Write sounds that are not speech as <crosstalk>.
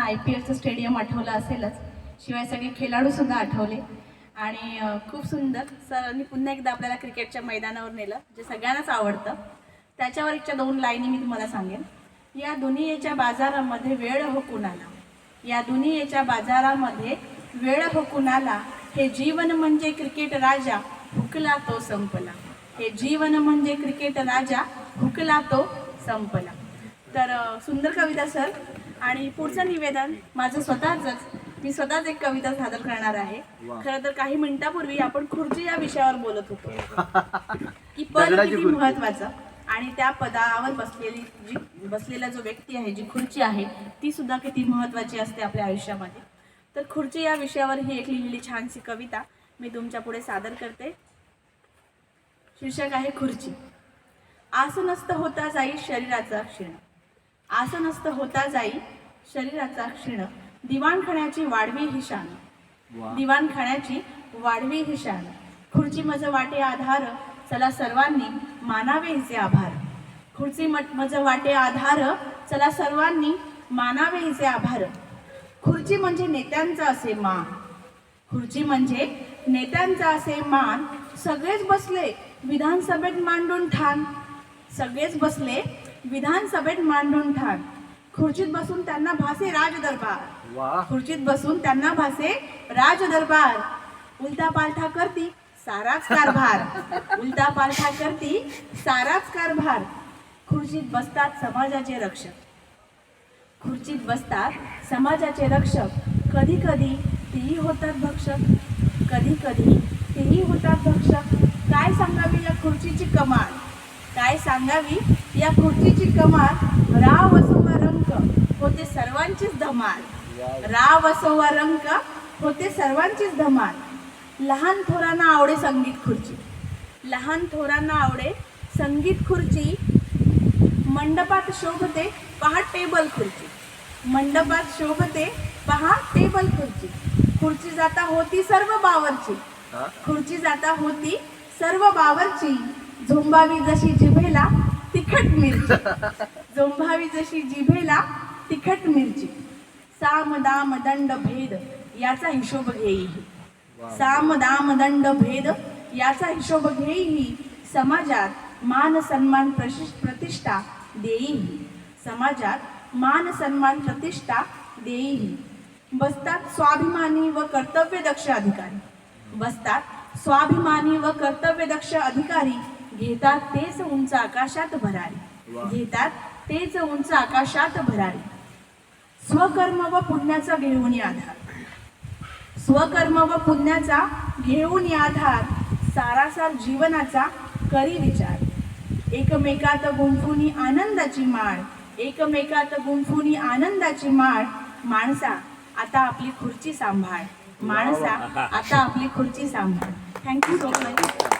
I P एलचं stadium आठवलं असेलच. शिवाय सगळे खेळाडू सुद्धा आठवले. आणि खूप सुंदर. सरांनी पुन्हा एकदा आपल्याला क्रिकेटच्या मैदानावर नेलं जे सगळ्यांनाच आवडतं. त्याच्यावर एकच्या दोन लाईनी मी तुम्हाला सांगेन. या दुनियेच्या बाजारामध्ये वेळ हो कुणाला? या दुनियेच्या बाजारामध्ये वेळ हो कुणाला? हे जीवन म्हणजे क्रिकेट राजा हुकला तो संपला. हे जीवन म्हणजे क्रिकेट राजा हुकला तो संपला. तर सुंदर कविता सर. आणि पुढचं निवेदन माझं स्वतःच मी स्वतःच एक कविता सादर करणार आहे. खरं तर काही मिनिटापूर्वी आपण खुर्ची या विषयावर बोलत होतो. <laughs> की पद किती. महत्वाचं आणि त्या पदावर बसलेली जी बसलेला जो व्यक्ती आहे जी खुर्ची आहे ती सुद्धा किती महत्वाची असते आपल्या आयुष्यामध्ये? तर खुर्ची या विषयावर ही एक लिहिलेली छानशी कविता मी तुमच्यापुढे सादर करते. शीर्षक आहे खुर्ची. आसनस्थ होता जाई शरीराचा क्षीण आसनस्थ होता जाई शरीराचा क्षीण. दिवाणखाण्याची वाढवी ही शान. दिवाणखाण्याची वाढवी ही शान. खुर्ची मज वाटे आधार चला सर्वांनी मानावे हिचे आभार. खुर्ची मट मज वाटे आधार चला सर्वांनी मानावे हिचे आभार. खुर्ची म्हणजे नेत्यांचा असे मान. खुर्ची म्हणजे नेत्यांचा असे मान. सगळेच बसले विधानसभेत मांडून ठाण. सगळेच बसले विधानसभेत मांडून ठाण खुर्चीत बसून त्यांना भासे राज दरबार वा. खुर्चीत बसून त्यांना भासे राज दरबार उलटा पालथा करती साराच कारभार. उलटा पालथा करती साराच कारभार. खुर्चीत बसतात समाजाचे रक्षक. खुर्चीत बसतात समाजाचे रक्षक. कधी कधी तेही होतात भक्षक. कधी कधी तेही होतात भक्षक. काय सांगावी या खुर्चीची कमाल? सांगावी? या खुर्चीची कमाल राव असो वा रंक होते सर्वांचीच धमाल. राव असो वा रंक होते सर्वांचीच धमाल. लहान थोरांना आवडे संगीत खुर्ची. लहान थोरांना आवडे संगीत खुर्ची. मंडपात शोभते पहा टेबल खुर्ची. मंडपात शोभते पहा टेबल खुर्ची. खुर्ची जाता होती सर्व बावरची? खुर्ची जाता होती सर्व बावरची. झोंबावी जशी जिभेला तिखट मिरची. झोंबावी जशी जिभेला तिखट मिरची. साम दाम दंड भेद याचा हिशोब घेई. साम दाम दंड भेद याचा हिशोब घेई. समाजात मान सन्मान प्रतिष्ठा देई. समाजात मान सन्मान प्रतिष्ठा देई. बसतात स्वाभिमानी व कर्तव्यदक्ष अधिकारी. बसतात स्वाभिमानी व कर्तव्यदक्ष अधिकारी घेतात तेच उंच आकाशात भरारी. घेतात तेच उंच आकाशात भरारी. स्वकर्म व पुण्याचा घेऊन आधार. स्वकर्म व पुण्याचा घेऊन आधार सारासार जीवनाचा करी विचार. एकमेकात गुंफुनी आनंदाची माळ एकमेकात गुंफुनी आनंदाची माळ. माणसा आता आपली खुर्ची सांभाळ. माणसा आता आपली खुर्ची सांभाळ. Thank you so much